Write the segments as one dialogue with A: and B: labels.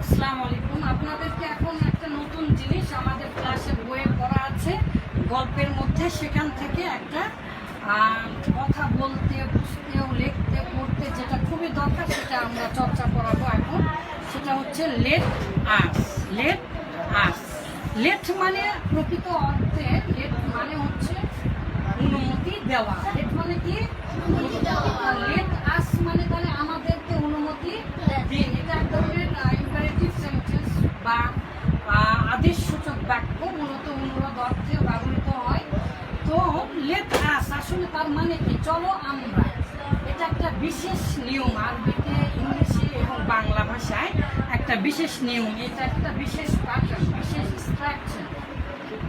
A: আসসালামু আলাইকুম। আপনাদেরকে এখন একটা নতুন জিনিস আমাদের ক্লাসে বইয়ে পড়া আছে গল্পের মধ্যে। সেখান থেকে একটা কথা বলতে বুঝতেও লিখতে পড়তে যেটা খুবই দরকার সেটা আমরা চর্চা করাবো এখন। সেটা হচ্ছে let us let us let মানে প্রকৃত অর্থে লেট মানে হচ্ছে অনুমতি দেওয়া। লেট মানে কি? লেট আস মানে তাহলে আমাদেরকে অনুমতি দিন এটা এক ধরনের ইম্পারেটিভ সেন্টেন্স বা আহ, আদেশসূচক বাক্য মূলত অনুরোধ অর্থে ব্যবহৃত হয়। তো লেট আস আসলে তার মানে কি? চলো আমরা, এটা একটা বিশেষ নিয়ম, আরবিতে, ইংলিশে এবং বাংলা ভাষায় একটা বিশেষ নিয়ম। এটা একটা বিশেষ প্যাটার্ন বিশেষ স্ট্রাকচার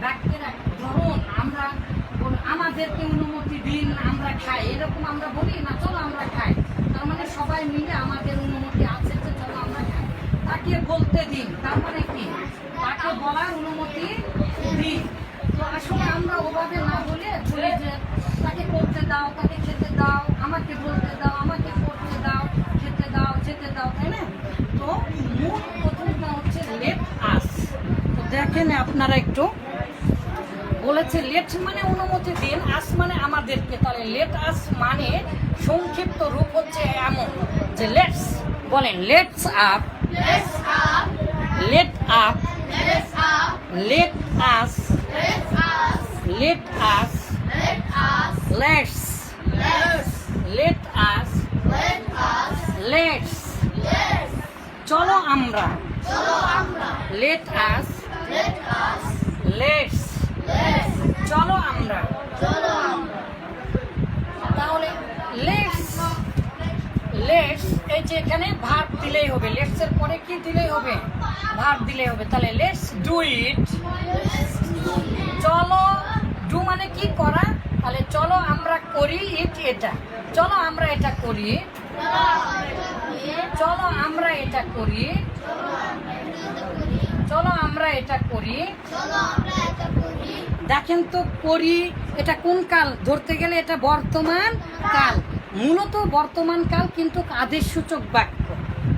A: বাক্যের এক ধরন, আমরা আমাদেরকে অনুমতি দিন, আমরা খাই। এরকম আমরা বলি, না, চলো আমরা খাই। তার মানে সবাই মিলে আমাদের অনুমতি আছে যে চলো আমরা খাই। তাকে বলতে দিন, তার মানে কি? তাকে বলার অনুমতি দিন তো আসলে আমরা ওভাবে না বলে বলি যে তাকে করতে দাও তাকে খেতে দাও আমাকে বলতে দাও আমাকে করতে দাও খেতে দাও যেতে দাও। তাই না? তো মূল প্রথমটা হচ্ছে লেট আস তো দেখেন আপনারা একটু। বলেছে লেট মানে অনুমতি দিন আস মানে আমাদেরকে। তাহলে লেট আস মানে সংক্ষিপ্ত রূপ হচ্ছে এমন যে লেটস বলেন let's up let up
B: let us, let us, let's, let us, let's,
A: চলো আমরা
B: let us, let's,
A: চলো আমরা
B: cholo amra,
A: তাহলে লেটস লেটস এই যে এখানে ভার্ব দিলেই হবে। লেটস এর পরে কি দিলেই হবে? ভার্ব দিলেই হবে। তাহলে লেটস ডু ইট চলো ডু মানে কি করা? তাহলে চলো আমরা করি ইট এটা। চলো আমরা এটা করি। চলো আমরা এটা করি। চলো আমরা এটা করি। দেখেন তো করি। এটা কোন কাল? ধরতে গেলে এটা বর্তমান কাল। মূলত বর্তমান কাল কিন্তু আদেশ সূচক বাক্য।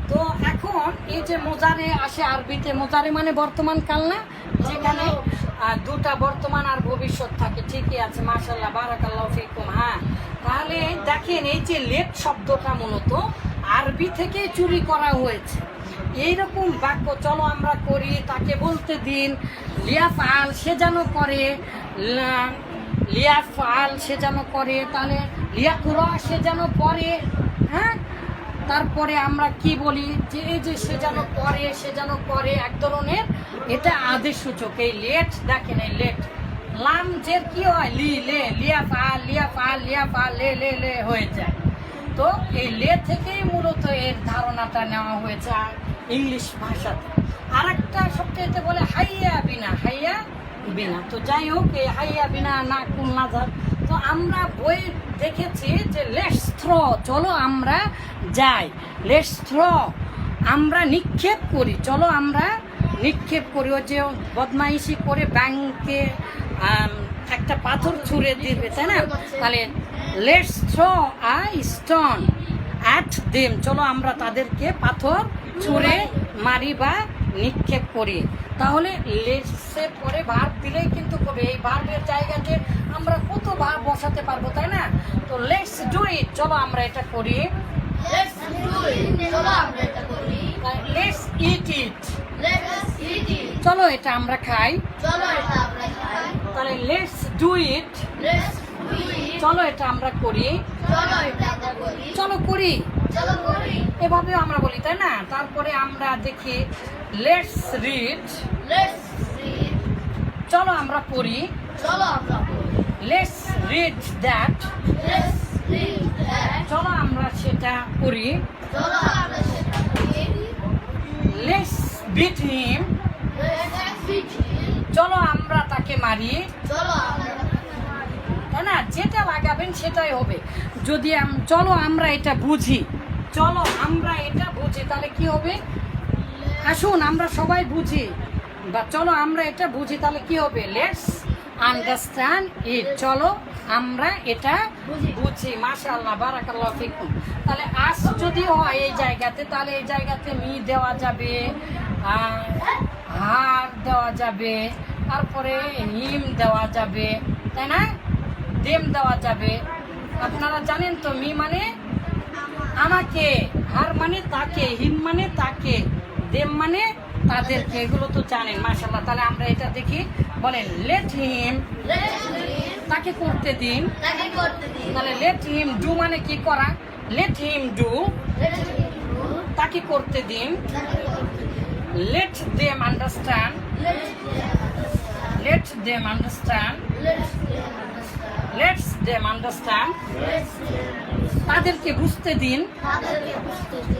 A: তো এখন এই যে মোজারে আসে আরবিতে, মোজারে মানে বর্তমান কাল না? যেখানে দুটা বর্তমান আর ভবিষ্যৎ থাকে। ঠিকই আছে মাশাল্লাহ বারাকাল্লাহ ফিকুম হ্যাঁ। তাহলে দেখেন, এই যে লেট শব্দটা মূলত আরবি থেকে চুরি করা হয়েছে। এইরকম বাক্য, চলো আমরা করি, তাকে বলতে দিন লিয়াফাল সে যেন করে, লা- লিয়াফাল সে যেন করে, তাহলে লিয়াকুরা সে যেন পড়ে হ্যাঁ? তারপরে আমরা কি বলি? যে এই যে সে যেন পরে সে যেন পরে এক ধরনের, এটা আদেশ সূচক। এই লেট, দেখেন এই লেট। লাম যে কি হয়? লি, লে লিয়াফাল লিয়াফাল লিয়াফাল লে লে লে হয়ে যায়। তো এই লে থেকেই মূলত এর ধারণাটা নেওয়া হয়েছে ইংলিশ ভাষাতে। আর একটা সবচেয়ে বলে হাইয়া বিনা হাইয়া বিনা। তো যাই হোক, এই হাইয়া বিনা না কুল না তো আমরা বই দেখেছি যে লেটস থ্র চলো আমরা যাই। লেটস থ্র আমরা নিক্ষেপ করি। চলো আমরা নিক্ষেপ করি। ও যে বদমাইশি করে ব্যাংকে একটা পাথর ছুঁড়ে দিবে, তাই না? তাহলে let's throw a stone at them চলো আমরা তাদেরকে পাথর ছুঁড়ে মারি বা নিক্ষেপ করি। তাহলে লেটসের পরে ভার্ব দিলেই কিন্তু হবে। এই ভার্বের জায়গাতে আমরা কত ভার বসাতে পারব তাই না? তো লেটস ডু ইট চলো আমরা এটা করি।
B: Kori,
A: লেটস ইট ইট চলো এটা আমরা খাই। তাহলে লেটস ডু ইট চলো এটা আমরা করি। চলো করি। এভাবেও আমরা বলি তাই না? তারপরে আমরা দেখি লেটস রিড চলো আমরা পড়ি।
B: চলো kori,
A: লেটস রিড দ্যাট চলো আমরা সেটা করি
B: cholo amra eta kori,
A: let's beat him চলো আমরা তাকে মারি। চলো না? যেটা লাগাবেন সেটাই হবে। যদি চলো আমরা এটা বুঝি। চলো আমরা এটা বুঝি তাহলে কি হবে? আসুন আমরা সবাই বুঝি। বা চলো আমরা এটা বুঝি তাহলে কি হবে? লেটস আন্ডারস্ট্যান্ড ইট চলো আমরা এটা
B: বুঝি।
A: মাশাআল্লাহ বারাকাল্লাহ ফিকুম। তাহলে আস যদি হয় এই জায়গাতে তাহলে এই জায়গাতে মি দেওয়া যাবে হার দেওয়া যাবে তারপরে হিম দেওয়া যাবে তাই না? দেম দেওয়া যাবে। আপনারা জানেন তো মি মানে আমাকে হার মানে তাকে হিম মানে তাকে দেম মানে তাদেরকে এগুলো তো জানেন মাশাল্লাহ তাহলে আমরা এটা দেখি। বলেন লেট হিম
B: তাকে করতে দিন।
A: তাহলে লেট হিম ডু মানে কি করা? লেট হিম ডু তাকে করতে দিন। Let them understand let them understand let's them understand তাদেরকে বুঝতে দিন।
B: তাদেরকে বুঝতে দিন।